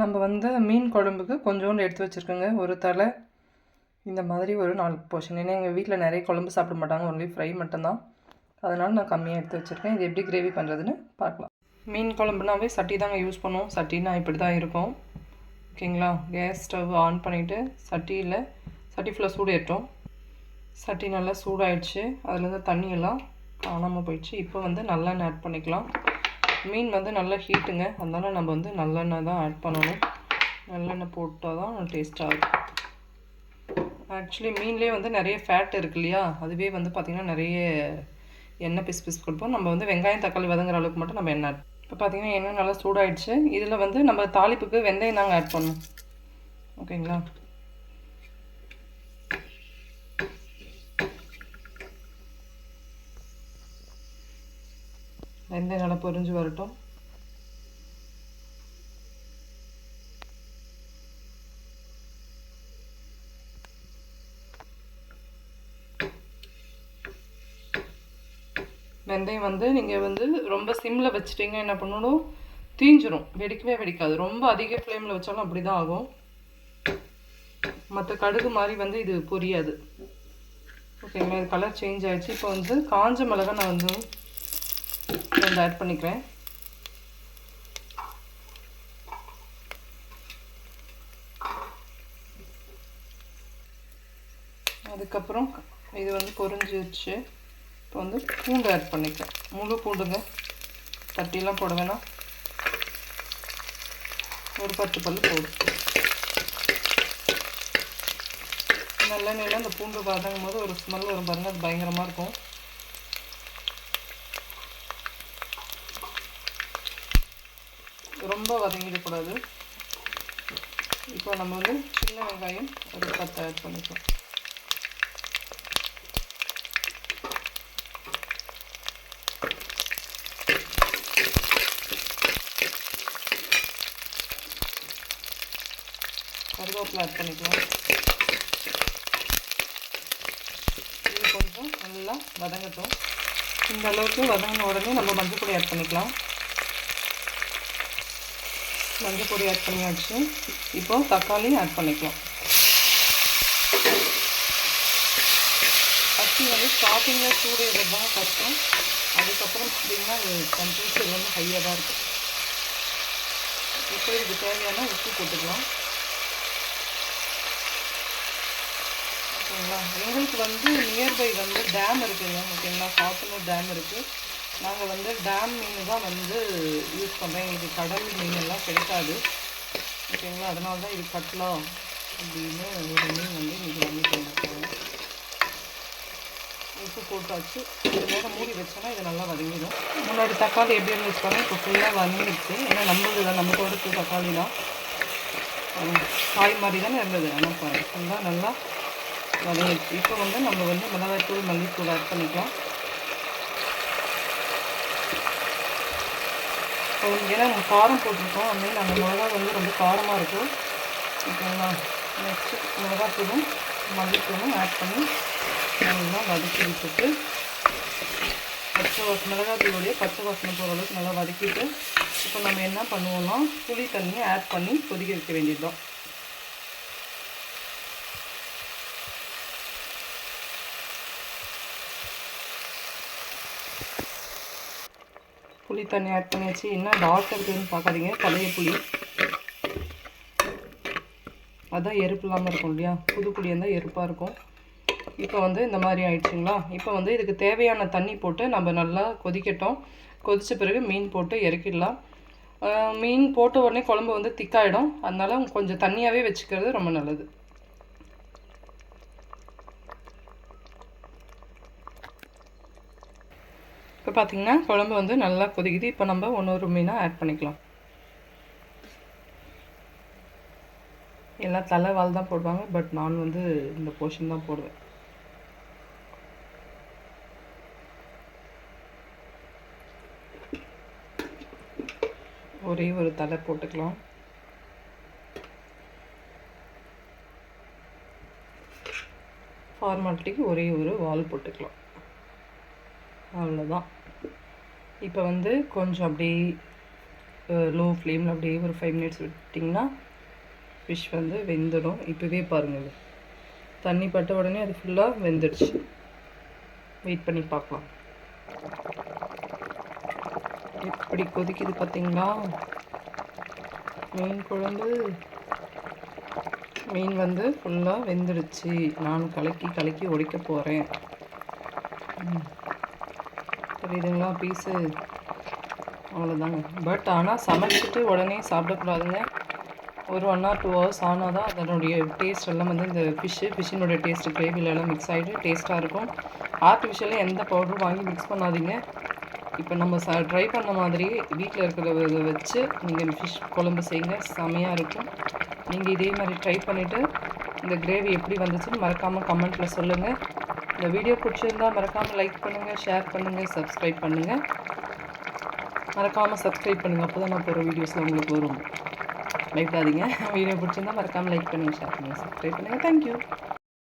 நம்ம வந்து மீன் குழம்புக்கு கொஞ்சோண்டு எடுத்து வச்சுருக்கோங்க. ஒரு தலை. இந்த மாதிரி ஒரு நாலு போர்ஷன் ஏன்னா எங்கள் வீட்டில் நிறைய குழம்பு சாப்பிட மாட்டாங்க. ஒன்லி ஃப்ரை மட்டும்தான். அதனால் நான் கம்மியாக எடுத்து வச்சுருக்கேன். இது எப்படி கிரேவி பண்ணுறதுன்னு பார்க்கலாம். மீன் குழம்புனாவே சட்டி தாங்க யூஸ் பண்ணுவோம். சட்டினா இப்படி தான் இருக்கும். ஓகேங்களா? கேஸ் ஸ்டவ் ஆன் பண்ணிவிட்டு சட்டியில் சட்டி ஃபுல்லாக சூடு ஏற்றோம் சட்டி நல்லா சூடாயிடுச்சு. அதுலேருந்து தண்ணியெல்லாம் காணாமல் போயிடுச்சு. இப்போ வந்து நல்லெண்ணெய் ஆட் பண்ணிக்கலாம். மீன் வந்து நல்லா ஹீட்டுங்க. அதனால் நம்ம வந்து நல்லெண்ணெய் தான் ஆட் பண்ணணும். நல்லெண்ணெய் போட்டால் தான் டேஸ்ட்டாக இருக்கும் ஆக்சுவலி மீன்லேயே வந்து நிறைய ஃபேட் இருக்கு இல்லையா? அதுவே வந்து பார்த்திங்கன்னா நிறைய எண்ணெய் பிசு பிசு கொடுப்போம். நம்ம வந்து வெங்காயம் தக்காளி வதங்குற அளவுக்கு மட்டும் நம்ம எண்ணெய் இப்போ பார்த்திங்கன்னா எண்ணெய் நல்லா சூடாயிடுச்சு. இதில் வந்து நம்ம தாளிப்புக்கு வெந்தயம் தாங்க ஆட் பண்ணணும். ஓகேங்களா வெந்தயம் நல்லா பொரிஞ்சு வரட்டும் வெந்தயம் வந்து நீங்கள் வந்து ரொம்ப சிம்மில் வச்சுட்டீங்க என்ன பண்ணணும் தீஞ்சிரும் வெடிக்கவே வெடிக்காது ரொம்ப அதிக ஃப்ளேமில் வச்சாலும் அப்படி தான் ஆகும் மற்ற கடுகு மாதிரி வந்து இது பொரியாது ஓகேங்களா இது கலர் சேஞ்ச் ஆகிடுச்சு இப்போ வந்து காஞ்ச மிளகா நான் வந்து கொஞ்சம் ஆட் பண்ணிக்கிறேன். அதுக்கப்புறம் இது வந்து பொரிஞ்சிருச்சு இப்போ வந்து பூண்டு ஆட் பண்ணிக்கிறேன். முழு பூண்டுங்க. தட்டிலாம் போட வேணாம். ஒரு பத்து பல் போடும் நல்லெண்ணெயில் அந்த பூண்டு வதங்கும் போது ஒரு ஸ்மெல் வரும் பாருங்கள் அது பயங்கரமாக இருக்கும். ரொம்ப வதங்கிடக்கூடாது. இப்போ நம்ம வந்து சின்ன வெங்காயம் ஒரு பத்து ஆட் பண்ணிக்கலாம் கருவேப்பிலை ஆட் பண்ணிக்கலாம். இது கொஞ்சம் நல்லா வதங்கட்டும். இந்த அளவுக்கு வதங்கின உடனே நம்ம மஞ்சள் பொடி ஆட் பண்ணிக்கலாம். மஞ்சள் பொடி ஆட் பண்ணியாச்சு. இப்போ தக்காளி ஆட் பண்ணிக்கலாம். அரிசி வந்து ஸ்டார்டிங்கில் சூடு தான் கஷ்டம். அதுக்கப்புறம் பார்த்திங்கன்னா டெம்பரேச்சர் வந்து ஹையாக தான் இருக்கும். இப்போ இதுக்கு தேவையான உப்பு போட்டுக்கலாம். ஓகேங்களா? எங்களுக்கு வந்து நியர்பை வந்து டேம் இருக்குதுங்க ஓகேங்களா? சாத்தனூர் டேம் இருக்குது நாங்கள் வந்து டேம் மீன் தான் வந்து யூஸ் பண்ணுறேன் இது கடல் மீன் எல்லாம் கிடைக்காது. ஓகேங்களா? அதனால தான் இது கட்டலாம் அப்படின்னு ஒரு மீன் வந்து இன்றைக்கி வாங்கிட்டு வந்துருக்காங்க உப்பு போட்டாச்சு. இதோட நேரம் மூடி வச்சோன்னா இது நல்லா வதங்கிடும். முன்னாடி தக்காளி எப்படி இருந்துச்சு பண்ணால் இப்போ ஃபுல்லாக வதங்கிடுச்சு. ஏன்னா நம்மளது தான். நம்ம கொடுத்து தக்காளி தான். காய் மாதிரி தானே இருந்தது. ஆனால் ஃபுல்லாக நல்லா வதங்கிடுச்சு. இப்போ வந்து நம்ம வந்து மிளகாய்த்தூள் மல்லித்தூள் ஆட் பண்ணிக்கலாம். ஏன்னா நம்ம காரம் போட்டிருக்கோம். அதனால அந்த மிளகா வந்து ரொம்ப காரமாக இருக்கும். ஓகேங்களா நெக்ஸ்ட்டு மிளகாத்தூளும் மல்லித்தூளும் ஆட் பண்ணி நல்லா வதக்கி விட்டுட்டு பச்சை வாசனை மிளகாத்தூளுடைய பச்சை வாசனை போகிற அளவுக்கு நல்லா வதக்கிட்டு இப்போ நம்ம என்ன பண்ணுவோம்னா புளி தண்ணியை ஆட் பண்ணி கொதிக்க வைக்க வேண்டியதுதான். புளி தண்ணி ஆட் பண்ணியாச்சு என்ன டார்க் இருக்குதுன்னு பார்க்காதீங்க பழைய புளி. அதுதான் எருப்பு இல்லாமல் இருக்கும் இல்லையா? புது புளி இருந்தால் எருப்பாக இருக்கும். இப்போ வந்து இந்த மாதிரி ஆயிடுச்சுங்களா? இப்போ வந்து இதுக்கு தேவையான தண்ணி போட்டு நம்ம நல்லா கொதிக்கட்டும். கொதித்த பிறகு மீன் போட்டு இறக்கிடலாம். மீன் போட்ட உடனே குழம்பு வந்து திக்காயிடும் அதனால கொஞ்சம் தண்ணியாகவே வச்சுக்கிறது ரொம்ப நல்லது. இப்போ பார்த்திங்கன்னா குழம்பு வந்து நல்லா கொதிக்குது. இப்போ நம்ம ஒன்று ஒரு மீனாக ஆட் பண்ணிக்கலாம். எல்லாம் தலை வால் தான் போடுவாங்க. பட் நான் வந்து இந்த போர்ஷன் தான் போடுவேன். ஒரே ஒரு தலை போட்டுக்கலாம். ஃபார்மாலிட்டிக்கு ஒரே ஒரு வால் போட்டுக்கலாம். அவ்வளோதான் இப்போ வந்து கொஞ்சம் அப்படியே லோ ஃப்ளேமில் அப்படியே ஒரு ஃபைவ் மினிட்ஸ் விட்டிங்கன்னா ஃபிஷ் வந்து வெந்துடும். இப்போவே பாருங்கள் தண்ணி பட்ட உடனே அது ஃபுல்லாக வெந்துடுச்சு. வெயிட் பண்ணி பார்க்கலாம். எப்படி கொதிக்குது பார்த்தீங்களா? மீன் குழம்பு. மீன் வந்து ஃபுல்லாக வெந்துடுச்சு. நான் கலக்கி கலக்கி உடைக்க போகிறேன் தெரியுதுங்களா பீஸு அவ்வளோதாங்க. பட் ஆனால் சமைச்சிட்டு உடனே சாப்பிடக்கூடாதுங்க. ஒரு ஒன் ஆர் டூ ஹவர்ஸ் ஆனால் தான் அதனுடைய டேஸ்ட் எல்லாம் வந்து இந்த ஃபிஷ்ஷு ஃபிஷ்ஷினுடைய டேஸ்ட்டு கிரேவிலெல்லாம் மிக்ஸ் ஆகிட்டு டேஸ்ட்டாக இருக்கும். ஆர்டிஃபிஷியலாக எந்த பவுடரும் வாங்கி மிக்ஸ் பண்ணாதீங்க. இப்போ நம்ம ச ட்ரை பண்ண மாதிரி வீட்டில் இருக்கிறத வச்சு நீங்கள் ஃபிஷ் குழம்பு செய்யுங்க. செமையாக இருக்கும். நீங்கள் இதே மாதிரி ட்ரை பண்ணிவிட்டு இந்த கிரேவி எப்படி வந்துச்சுன்னு மறக்காமல் கமெண்ட்டில் சொல்லுங்கள் இந்த வீடியோ பிடிச்சிருந்தா மறக்காமல் லைக் பண்ணுங்கள் ஷேர் பண்ணுங்கள் சப்ஸ்கிரைப் பண்ணுங்கள் மறக்காமல் சப்ஸ்கிரைப் பண்ணுங்கள் அப்போ தான் நான் போகிற வீடியோஸில் உங்களுக்கு வரும். பயப்படாதீங்க. வீடியோ பிடிச்சிருந்தா மறக்காமல் லைக் பண்ணுங்கள் ஷேர் பண்ணுங்கள் சப்ஸ்கிரைப் பண்ணுங்கள் தேங்க்யூ